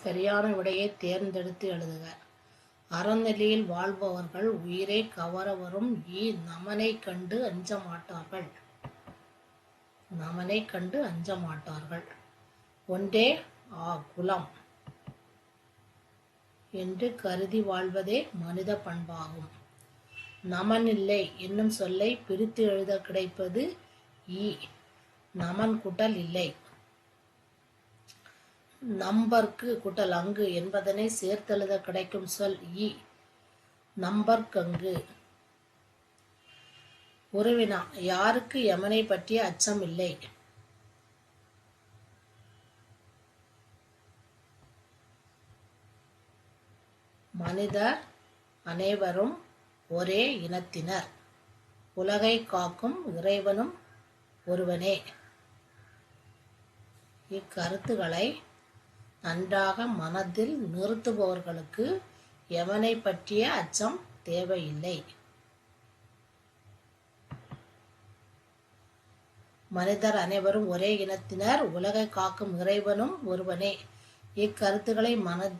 சரியான விடையை தேர்ந்தெடுத்து எழுதுக அறநிலையில் வாழ்பவர்கள் உயிரை கவர வரும் ஈ நமனை கண்டு அஞ்ச மாட்டார்கள் நமனை கண்டு அஞ்ச மாட்டார்கள் ஒன்றே ஆ குலம். என்று கருதி வாழ்வதே மனித பண்பாகும். நமனில்லை என்னும் சொல்லை பிரித்து எழுத கிடைப்பது ஈ. நமன் குட்டல் இல்லை. நம்பர்க்கு குட்டல் அங்கு என்பதனை சேர்த்தெழுத கிடைக்கும் சொல் இ. நம்பர்க்கங்கு. உறவினா யாருக்கு யமனை பற்றிய அச்சம் இல்லை? மனிதர் அனைவரும் ஒரே இனத்தினர். உலகை காக்கும் இறைவனும் ஒருவனே. இக்கருத்துக்களை நன்றாக மனதில் நிறுத்துபவர்களுக்கு எவனை பற்றிய அச்சம் தேவையில்லை. மனிதர் அனைவரும் ஒரே இனத்தினர் உலகை காக்கும் இறைவனும் ஒருவனே. இக்கருத்துக்களை மன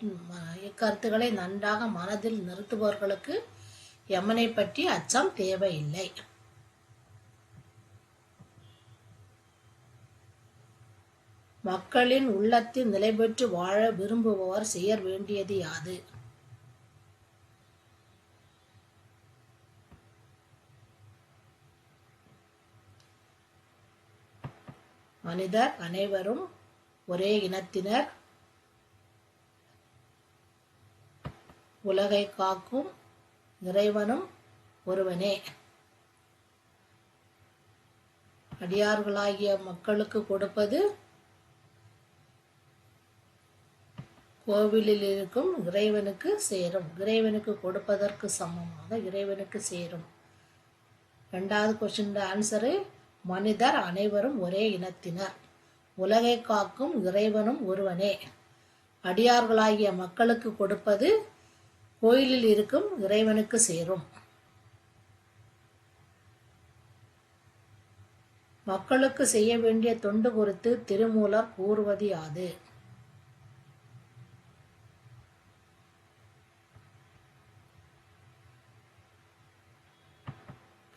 இக்கருத்துக்களை நன்றாக மனதில் நிறுத்துபவர்களுக்கு எமனை பற்றி அச்சம் தேவையில்லை. மக்களின் உள்ளத்தில் நிலை பெற்று வாழ விரும்புபவர் செய்ய வேண்டியது யாது? மனிதர் அனைவரும் ஒரே இனத்தினர். உலகை காக்கும் இறைவனும் ஒருவனே. அடியார்களாகிய மக்களுக்கு கொடுப்பது கோவிலில் இருக்கும் இறைவனுக்கு சேரும். இறைவனுக்கு கொடுப்பதற்கு சமமாக இறைவனுக்கு சேரும். ரெண்டாவது கொஸ்டின் ஆன்சரு மனிதர் அனைவரும் ஒரே இனத்தினர். உலகை காக்கும் இறைவனும் ஒருவனே. அடியார்களாகிய மக்களுக்கு கொடுப்பது கோயிலில் இருக்கும் இறைவனுக்கு சேரும். மக்களுக்கு செய்ய வேண்டிய தொண்டு குறித்து திருமூலர் கூறுவது யாது?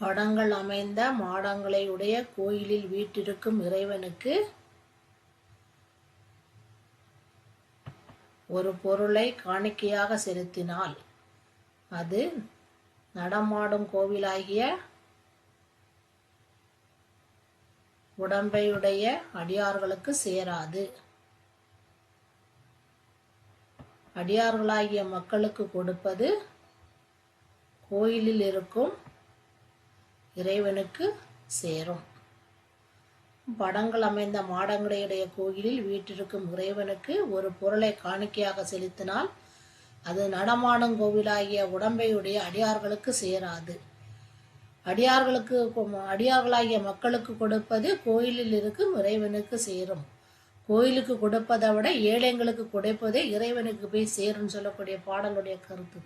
படங்கள் அமைந்த மாடங்களை உடைய கோயிலில் வீட்டிருக்கும் இறைவனுக்கு ஒரு பொருளை காணிக்கையாக செலுத்தினால் அது நடமாடும் கோவிலாகிய உடம்பையுடைய அடியார்களுக்கு சேராது. அடியார்களாகிய மக்களுக்கு கொடுப்பது கோயிலில் இருக்கும் இறைவனுக்கு சேரும். படங்கள் அமைந்த மாடங்கடையுடைய கோயிலில் வீட்டிற்கும் இறைவனுக்கு ஒரு பொருளை காணிக்கையாக செலுத்தினால் அது நடமாடும் கோவிலாகிய உடம்பையுடைய அடியார்களுக்கு சேராது. அடியார்களுக்கு அடியார்களாகிய மக்களுக்கு கொடுப்பது கோயிலில் இருக்கும் இறைவனுக்கு சேரும். கோயிலுக்கு கொடுப்பதை விட ஏழைங்களுக்கு கொடுப்பதே இறைவனுக்கு போய் சேரும்னு சொல்லக்கூடிய பாடலுடைய கருத்து.